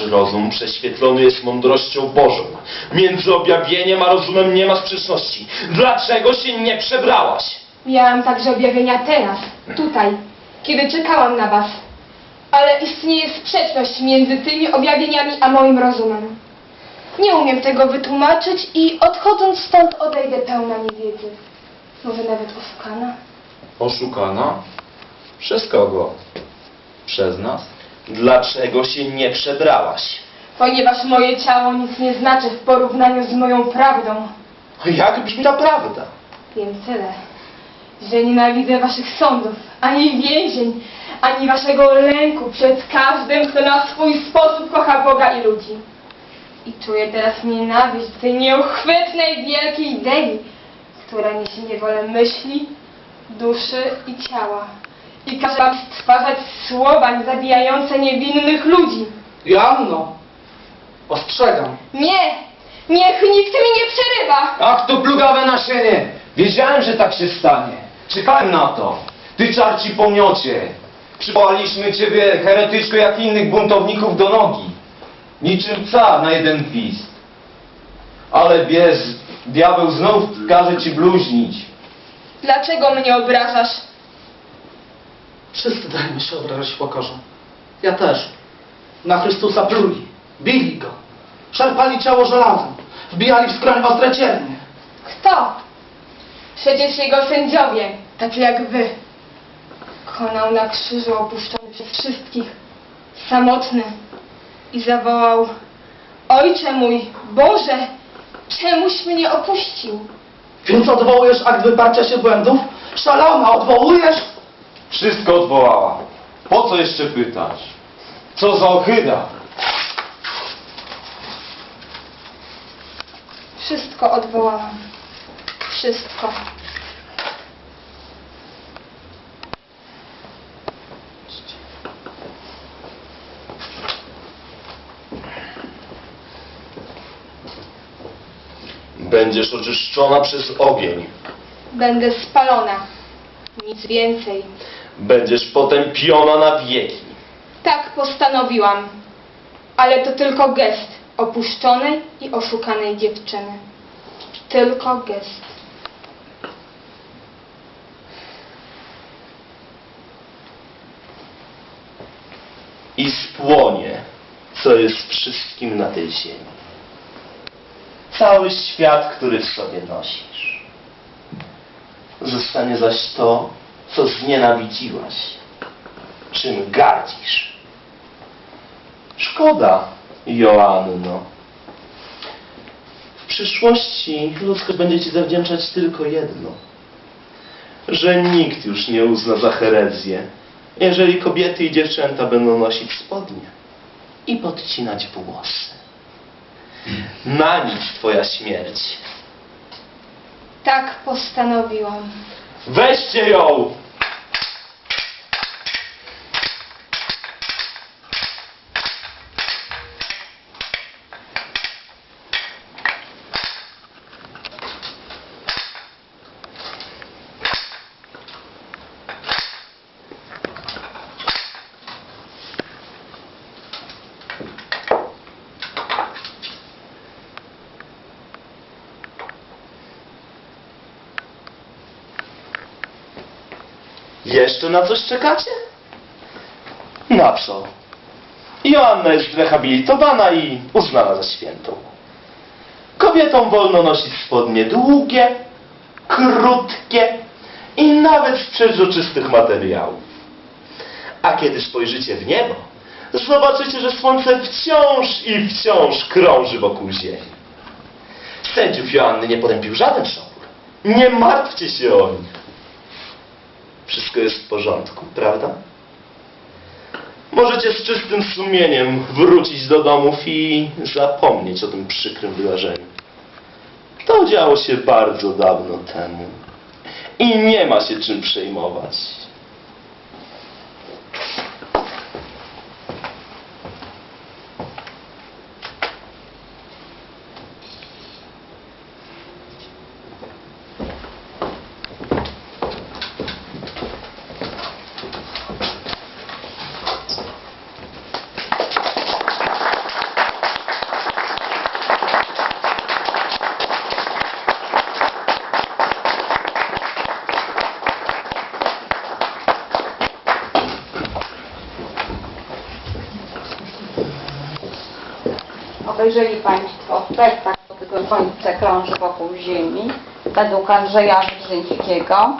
rozum prześwietlony jest mądrością Bożą. Między objawieniem a rozumem nie ma sprzeczności. Dlaczego się nie przebrałaś? Miałam także objawienia teraz, tutaj, kiedy czekałam na was. Ale istnieje sprzeczność między tymi objawieniami a moim rozumem. Nie umiem tego wytłumaczyć i odchodząc stąd odejdę pełna niewiedzy. Może nawet oszukana? Oszukana? Przez kogo? Przez nas? Dlaczego się nie przebrałaś? Ponieważ moje ciało nic nie znaczy w porównaniu z moją prawdą. Jak brzmi ta prawda? Wiem tyle, że nienawidzę waszych sądów, ani więzień, ani waszego lęku przed każdym, kto na swój sposób kocha Boga i ludzi. I czuję teraz nienawiść do tej nieuchwytnej, wielkiej idei, która niesie niewolę myśli, duszy i ciała. I każe wam stwarzać słowa zabijające niewinnych ludzi. Joanno, ostrzegam. Nie! Niech nikt mi nie przerywa! Ach, to plugawe nasienie! Wiedziałem, że tak się stanie. Czekałem na to. Ty czarci pomiocie. Przywołaliśmy ciebie, heretyczko, jak innych buntowników do nogi. Niczym car na jeden gwizd. Ale wiesz, diabeł znów każe ci bluźnić. Dlaczego mnie obrażasz? Wszyscy dajmy się obrażać pokorze. Ja też. Na Chrystusa pluli, bili go, szarpali ciało żelazem, wbijali w skroń ostre ciernie. Kto? Przecież jego sędziowie, tacy jak wy. Konał na krzyżu opuszczony przez wszystkich, samotny i zawołał Ojcze mój, Boże, czemuś mnie opuścił? Więc odwołujesz akt wyparcia się błędów? Szalona, odwołujesz? Wszystko odwołała. Po co jeszcze pytać? Co za ohyda? Wszystko odwołałam. Wszystko. Będziesz oczyszczona przez ogień. Będę spalona. Nic więcej. Będziesz potępiona na wieki. Tak postanowiłam. Ale to tylko gest opuszczonej i oszukanej dziewczyny. Tylko gest. I spłonie, co jest wszystkim na tej ziemi. Cały świat, który w sobie nosisz. Zostanie zaś to, co znienawidziłaś, czym gardzisz. Szkoda, Joanno. W przyszłości ludzkość będzie Ci zawdzięczać tylko jedno. Że nikt już nie uzna za herezję, jeżeli kobiety i dziewczęta będą nosić spodnie i podcinać włosy. Na nic Twoja śmierć. Tak postanowiłam. Weźcie ją! Jeszcze na coś czekacie? Na co? Joanna jest rehabilitowana i uznana za świętą. Kobietom wolno nosić spodnie długie, krótkie i nawet z przeźroczystych materiałów. A kiedy spojrzycie w niebo, zobaczycie, że słońce wciąż i wciąż krąży wokół Ziemi. Sędziów Joanny nie potępił żaden szopur. Nie martwcie się o nich. Wszystko jest w porządku, prawda? Możecie z czystym sumieniem wrócić do domów i zapomnieć o tym przykrym wydarzeniu. To działo się bardzo dawno temu i nie ma się czym przejmować. Obejrzeli Państwo spektakl tytułem Słońce krąży wokół Ziemi według Andrzeja Brzezińskiego.